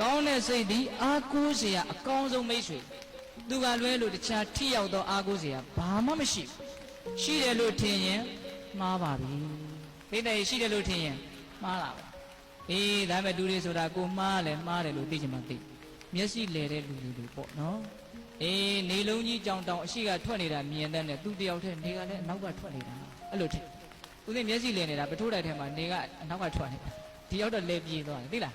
ကောင်းတဲ့စိတ်ဒီအားကိုးစရာအကောင်းဆုံးမိတ်ဆွေသူကလွဲလို့တခြားထိရောက်သောအားကိုးစရာဘာမှမရှိဘူးရှိတယ်လို့ထင်ရင်မှားပါပြီမိတ္တရေရှိတယ်လို့ထင်ရင်မှားတာပဲအေးဒါမဲ့သူတွေဆိုတာကိုမှားလဲမှားတယ်လို့သိချင်မှသိမျက်စိလဲတဲ့လူလူတွေပေါ့နော်အေးနေလုံးကြီးကြောင်တောင်အရှိကထွက်နေတာမြင်တဲ့နဲ့သူတယောက်တည်းနေကလည်းအနောက်ကထွက်နေတာအဲ့လိုထင်သူနဲ့မျက်စိလဲနေတာပထိုးတိုက်ထဲမှာနေကအနောက်ကထွက်နေတာဒီရောက်တော့လဲပြေးသွားတယ်သိလား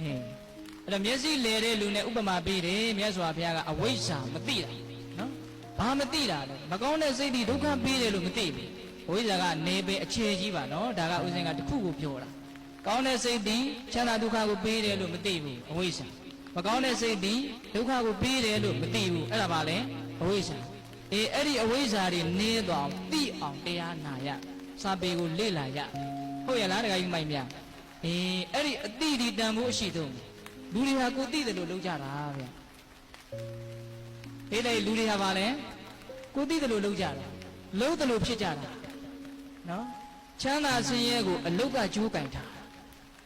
အင်း အဲ့တော့မျက်စိလဲတဲ့လူနဲ့ဥပမာပေးတယ်မြတ်စွာဘုရားကအဝိဇ္ဇာမသိတာနော်ဘာမသိတာလဲမကောင်းတဲ့စိတ်တွေဒုက္ခပေးတယ်လို့မသိဘူးအဝိဇ္ဇာကနေပဲအခြေကြီးပါနော်ဒါကဥစဉ်ကတစ်ခုကိုပြောတာကောင်းတဲ့စိတ်တွေချမ်းသာဒုက္ခကိုပေးတယ်လို့မသိဘူးအဝိဇ္ဇာမကောင်းတဲ့စိတ်တွေဒုက္ခကိုပေးတယ်လို့မသိဘူးအဲ့ဒါပါလေအဝိဇ္ဇာအေးအဲ့ဒီအဝိဇ္ဇာတွေနည်းသွားအောင်သိအောင်တရားနာရစာပေကိုလေ့လာရဟုတ်ရဲ့လားတခါကြီးမိုက်မြအေးအဲ့ဒီအတိဒီတန်ဖို့အရှိဆုံး လူတွေဟာကိုသိတယ်လို့လုပ်ကြတာဗျဒိဋ္ဌိလူတွေဟာဗာလဲကိုသိတယ်လို့လုပ်ကြတာလုပ်တယ်လို့ဖြစ်ကြတာနော်ချမ်းသာဆင်းရဲကိုအလုတ်ကကြိုးကင်ထား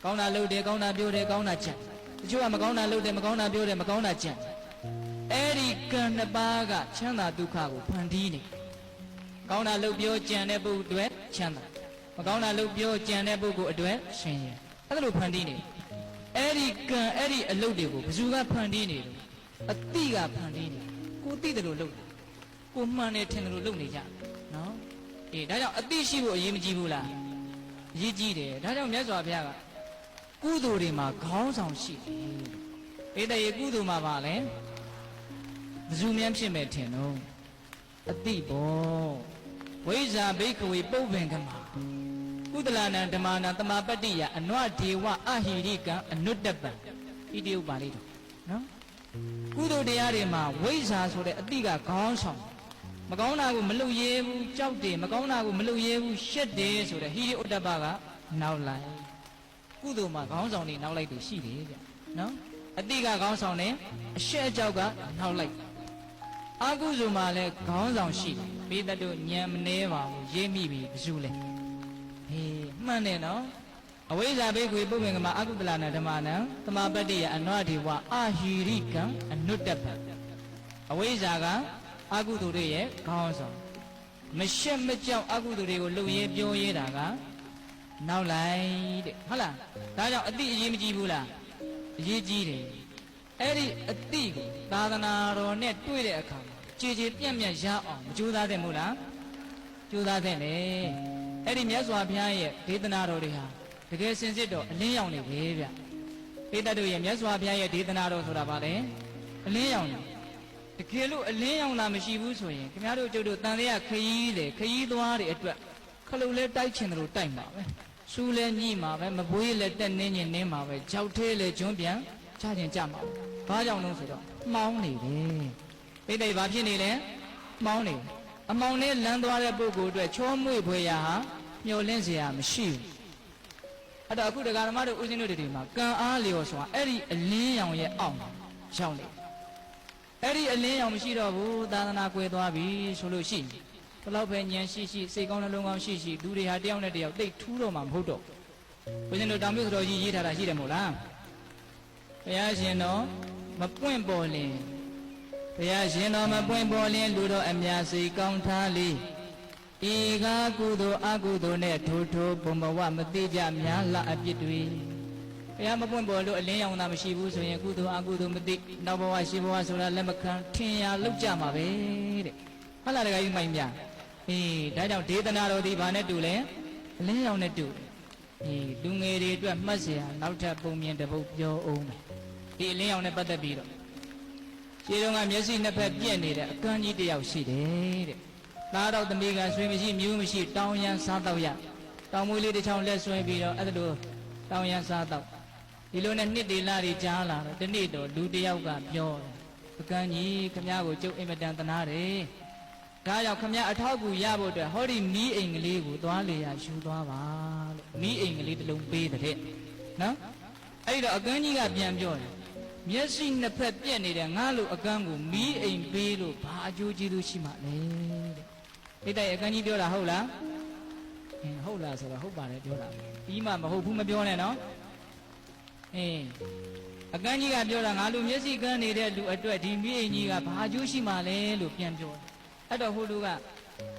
ကောင်းတာလုပ်တယ်ကောင်းတာပြောတယ်ကောင်းတာကြံတချို့ကမကောင်းတာလုပ်တယ်မကောင်းတာပြောတယ်မကောင်းတာကြံအဲ့ဒီကံနှစ်ပါးကချမ်းသာဒုက္ခကိုဖန်တီးနေကောင်းတာလုပ်ပြောကြံတဲ့ပုဂ္ဂိုလ်အတွက်ချမ်းသာမကောင်းတာလုပ်ပြောကြံတဲ့ပုဂ္ဂိုလ်အတွက်ရှင်ရဲအဲ့ဒါလိုဖန်တီးနေတယ် အဲ့ဒီကံအဲ့ဒီအလုပ်တွေကိုဘယ်သူကဖန်တီးနေလို့အတိကဖန်တီးနေကိုသိတယ်လို့လုပ်တယ်ကိုမှန်တယ်ထင်တယ်လို့လုပ်နေကြနော်အေးဒါကြောင့်အတိရှိဖို့အရေးမကြီးဘူးလားအရေးကြီးတယ်ဒါကြောင့်မြတ်စွာဘုရားကကုသိုလ်တွေမှာခေါင်းဆောင်ရှိတယ်တဲ့ဧတရေကုသိုလ်မှာပါလဲဘယ်သူများဖြစ်မဲ့ထင်တော့အတိဘောဝိဇ္ဇာဘိက္ခဝေပုပ္ပင်ကမှာ ကုသလနံဓမ္မနာတမပတ္တိယအနွဒေဝအဟိရိကံအနုတ္တပံဣတိဥပါလိတော့နော်ကုသိုလ်တရားတွေမှာဝိဇ္ဇာဆိုတဲ့အတိကခေါင်းဆောင်မကောင်းတာကိုမလုပ်ရဲဘူးကြောက်တယ်မကောင်းတာကိုမလုပ်ရဲဘူးရှက်တယ်ဆိုတဲ့ဟိရိဥတ္တပကနောက်လိုက်ကုသိုလ်မှာခေါင်းဆောင်တွေနောက်လိုက်တွေရှိတယ်ဗျနော်အတိကခေါင်းဆောင်တယ်အရှက်အကြောက်ကနောက်လိုက်အာကုသိုလ်မှာလည်းခေါင်းဆောင်ရှိတယ်ဘေးတတ်တို့ညံမနေပါဘူးရေးမိပြီဘယ်သူလဲ ဟေးမှန်တယ်နော်အဝိဇ္ဇာဘိက္ခွေပုပ္ပင်ကမအကုသလနာဓမ္မနံသမာပတ္တိယအနွာဒီဝအာဟိရိကံအနုတ္တပံအဝိဇ္ဇာကအကုသိုလ်တွေရဲ့ခေါင်းဆောင်မရှက်မကြောက်အကုသိုလ်တွေကိုလုပ်ရဲပြောရဲတာကနောက်လိုက်တဲ့ဟုတ်လားဒါကြောင့်အတိအရေးမကြီးဘူးလားအရေးကြီးတယ်အဲ့ဒီအတိကိုသာသနာတော်နဲ့တွေ့တဲ့အခါမှာကြည်ကြည်ပြန့်ပြန့်ရအောင်မကြိုးစားသင့်ဘူးလားကြိုးစားတဲ့လေ အဲ့ဒီမြတ်စွာဘုရားရဲ့ဒေသနာတော်တွေဟာတကယ်စင်စစ်တော့အလင်းရောင်နေပဲဗျပိတ္တတို့ရဲ့မြတ်စွာဘုရားရဲ့ဒေသနာတော်ဆိုတာဗာလေအလင်းရောင်နေတကယ်လို့အလင်းရောင်တာမရှိဘူးဆိုရင်ခင်ဗျားတို့ကျုပ်တို့တန်လျာခရီးလေခရီးသွားတွေအတွက်ခလုတ်လဲတိုက်ချင်တယ်လို့တိုက်မှာပဲစူးလဲညှိမှာပဲမပွေးလဲတက်နေညင်နင်းမှာပဲကြောက်သေးလဲကျွန်းပြန်ချခြင်းကြမှာပဲဘာကြောင့်လို့ဆိုတော့မှောင်းနေတယ်ပိတ္တိဘာဖြစ်နေလဲမှောင်းနေတယ် အမောင်လေးလမ်းသွားတဲ့ပုဂ္ဂိုလ်အတွက်ချောမွေ့ဖွယ်ရာဟာမျောလင့်စရာမရှိဘူးအဲ့တော့အခုတရားဓမ္မတို့ဦးဇင်းတို့တွေမှာကံအားလျော်ဆိုတာအဲ့ဒီအလင်းရောင်ရဲ့အောက်ရောက်နေအဲ့ဒီအလင်းရောင်မရှိတော့ဘူးသာသနာကွယ်သွားပြီဆိုလို့ရှိရင်ဘလောက်ပဲဉာဏ်ရှိရှိစိတ်ကောင်းနှလုံးကောင်းရှိရှိလူတွေဟာတယောက်နဲ့တယောက်တိတ်ထူးတော့မှမဟုတ်တော့ဘုရင်တို့တောင်မြို့တော်ကြီးရေးထားတာရှိတယ်မို့လားဘုရားရှင်တော်မပွင့်ပေါ်လင် ဘုရားရှင်တော်မပွင့်ပေါ်လင်းလူတော်အများစီကောင်းထားလီဤကားကုသိုလ်အကုသိုလ်နဲ့ထိုးထိုးဘုံဘဝမတိကြများလာအပြစ်တွေဘုရားမပွင့်ပေါ်လို့အလင်းရောင်သာမရှိဘူးဆိုရင်ကုသိုလ်အကုသိုလ်မတိနောက်ဘဝရှိဘဝဆိုတာလက်မခံထင်ရလောက်ကြမှာပဲတဲ့ဟုတ်လားတခါကြီးမိုင်များအေးဒါကြောင့်ဒေသနာတော်ဒီဘာနဲ့တူလဲအလင်းရောင်နဲ့တူအေးလူငယ်တွေအတွက်မှတ်စရာနောက်ထပ်ပုံမြင်တစ်ပုဒ်ပြောအောင်မယ်ဒီအလင်းရောင်နဲ့ပတ်သက်ပြီးတော့ ခြေတော်ကမျက်စိနှစ်ဖက်ပြက်နေတဲ့အကန်းကြီးတစ်ယောက်ရှိတယ်တဲ့။သားတော်သမီးကဆွေမရှိမျိုးမရှိတောင်းရန်စားတော့ရ။တောင်းမွေးလေးတစ်ချောင်းလက်ဆွဲပြီးတော့အဲ့ဒါလိုတောင်းရန်စားတော့ဒီလိုနဲ့နှစ်တေလာတွေကြားလာတော့ဒီနေ့တော့လူတစ်ယောက်ကပြောတယ်။အကန်းကြီးခမည်းကိုကျုပ်အင်မတန်သနာတယ်။ဒါကြောင့်ခမည်းအထောက်အကူရဖို့အတွက်ဟောဒီမီးအိမ်ကလေးကိုသွားလေရယူသွားပါလို့မီးအိမ်ကလေးတစ်လုံးပေးတဲ့နော်။အဲ့ဒီတော့အကန်းကြီးကပြန်ပြောတယ် မျက်စိနှစ်ဖက်ပြက်နေတဲ့ငါလိုအကန်းကိုမီးအိမ်ပေးလို့ဘာအကျိုးကျေးဇူးရှိမှလဲတဲ့ဣတိတ်အကန်းကြီးပြောတာဟုတ်လားအင်းဟုတ်လားဆိုတော့ဟုတ်ပါတယ်ပြောတာပြီးမှမဟုတ်ဘူးမပြောနဲ့နော်အင်းအကန်းကြီးကပြောတာငါလူမျက်စိကန်းနေတဲ့လူအတွက်ဒီမိအိမ်ကြီးကဘာအကျိုးရှိမှလဲလို့ပြန်ပြောတယ်အဲ့တော့ဟိုလူက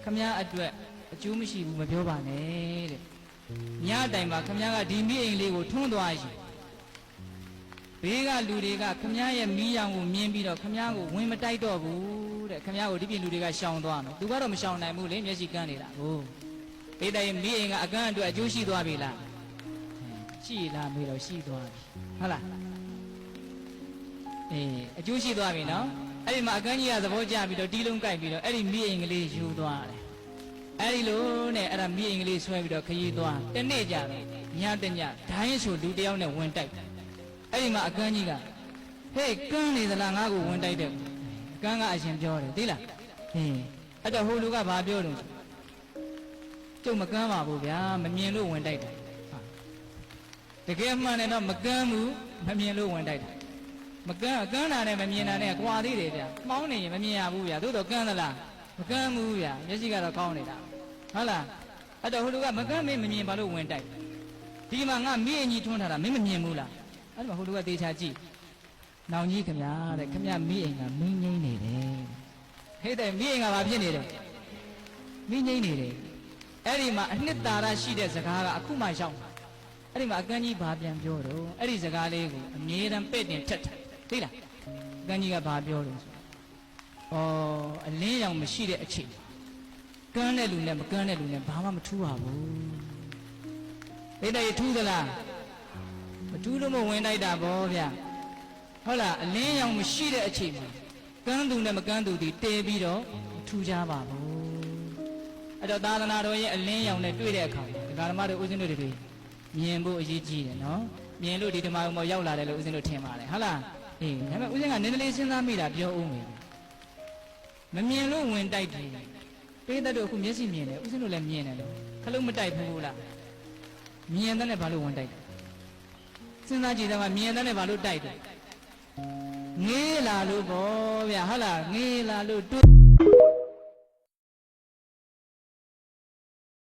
ခမည်းအတွက်အကျိုးမရှိဘူးမပြောပါနဲ့တဲ့ညတိုင်မှာခမည်းကဒီမိအိမ်လေးကိုထွန်းသွားရင် ဘေးကလူတွေကခမည်းရဲ့မီးရောင်ကိုမြင်ပြီးတော့ခမည်းကိုဝင်မတိုက်တော့ဘူးတဲ့ခမည်းကိုဒီပြင်လူတွေကရှောင်သွားမယ်သူကတော့မရှောင်နိုင်ဘူးလေမျက်စိကန်းနေတာကိုအေးတိုင်မိအိမ်ကအကန်းအတွက်အကျိုးရှိသွားပြီလားရှိလားမေးတော့ရှိသွားပြီဟုတ်လားအေးအကျိုးရှိသွားပြီနော်အဲ့ဒီမှာအကန်းကြီးကသဘောကျပြီးတော့တီးလုံးကြိုက်ပြီးတော့အဲ့ဒီမိအိမ်ကလေးယူသွားတယ်အဲ့ဒီလိုနဲ့အဲ့ဒါမိအိမ်ကလေးဆွဲပြီးတော့ခရီးသွားတနေ့ကြတယ်ညတညဒိုင်းဆိုလူတစ်ယောက်နဲ့ဝင်တိုက်တယ် အဲ့ဒီမှာအကန်းကြီးကဟေးကန်းနေသလားငါ့ကိုဝင်တိုက်တယ်အကန်းကအရှင်ပြောတယ်သိလားဟင်းအဲ့တော့ဟိုလူကဘာပြောတော့ကျုပ်မကန်းပါဘူးဗျာမမြင်လို့ဝင်တိုက်တယ်ဟာတကယ်မှန်တယ်တော့မကန်းဘူးမမြင်လို့ဝင်တိုက်တယ်မကန်းကန်းတာနဲ့မမြင်တာနဲ့ကွာသေးတယ်ဗျာ။မောင်းနေရင်မမြင်ရဘူးဗျာ။သို့တော့ကန်းသလား။မကန်းဘူးဗျာ။မျက်စိကတော့ကောင်းနေတာ။ဟုတ်လား။အဲ့တော့ဟိုလူကမကန်းမင်းမမြင်ဘာလို့ဝင်တိုက်။ဒီမှာငါမိအင်ကြီးထွန်းထားတာမင်းမမြင်ဘူးလား။ အဲ့ဒီမှာဟိုလူကတေချာကြည့်။နောင်ကြီးခင်ဗျာတဲ့ခင်ဗျာမိအိမ်ကမင်းငိမ့်နေတယ်။ဟဲ့တဲ့မိအိမ်ကဘာဖြစ်နေတယ်။မင်းငိမ့်နေတယ်။အဲ့ဒီမှာအနှစ်သာရရှိတဲ့စကားကအခုမှရောက်တာ။အဲ့ဒီမှာအကန်းကြီးဘာပြန်ပြောတော့အဲ့ဒီစကားလေးကိုအမြဲတမ်းပဲ့တင်ထက်တယ်သိလားအကန်းကြီးကဘာပြောတယ်ဆိုဩအလင်းရောင်မရှိတဲ့အချိန်ကန်းတဲ့လူနဲ့မကန်းတဲ့လူနဲ့ဘာမှမထူးပါဘူးဒိဋ္ဌိထူးသလား မထူးလို့မဝင်တိုက်တာဗောဗျဟုတ်လားအလင်းရောင်မရှိတဲ့အချိန်မှာကန်းသူနဲ့မကန်းသူဒီတဲပြီးတော့မထူးကြပါဘူးအဲ့တော့သာသနာတော်ရဲ့အလင်းရောင်နဲ့တွေ့တဲ့အခါမှာဒကာဓမ္မတို့ဦးဇင်းတို့တွေမြင်ဖို့အရေးကြီးတယ်နော်မြင်လို့ဒီဓမ္မဘုံပေါ်ရောက်လာတယ်လို့ဦးဇင်းတို့ထင်ပါတယ်ဟုတ်လားအေးဒါပေမဲ့ဦးဇင်းကနည်းနည်းလေးစဉ်းစားမိတာပြောဦးမယ်မမြင်လို့ဝင်တိုက်တယ်ပေးတတ်တော့အခုမျက်စိမြင်တယ်ဦးဇင်းတို့လည်းမြင်တယ်လို့ခလုံးမတိုက်ဘူးလားမြင်တဲ့နဲ့ဘာလို့ဝင်တိုက်တယ် စဉ်းစားကြည့်တယ်မှာမြင်တဲ့နဲ့ဘာလို့တိုက်တယ်ငေးလာလို့ဗောဗျာဟုတ်လားငေးလာလို့တွေး